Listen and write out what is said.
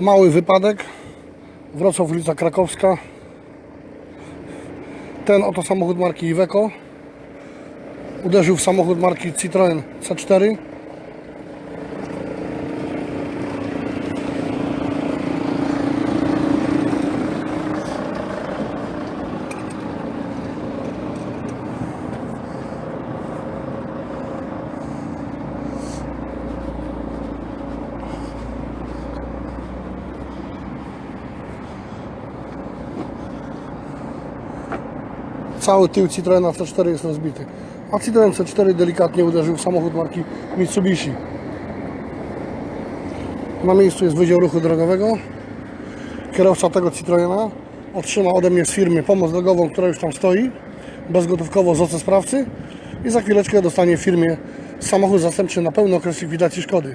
Mały wypadek. Wrocław, ulica Krakowska. Ten oto samochód marki Iveco. Uderzył w samochód marki Citroen C4. Cały tył Citroena C4 jest rozbity. A Citroen C4 delikatnie uderzył w samochód marki Mitsubishi. Na miejscu jest Wydział Ruchu Drogowego. Kierowca tego Citroena otrzyma ode mnie z firmy pomoc drogową, która już tam stoi, bezgotówkowo z OC sprawcy i za chwileczkę dostanie w firmie samochód zastępczy na pełny okres likwidacji szkody.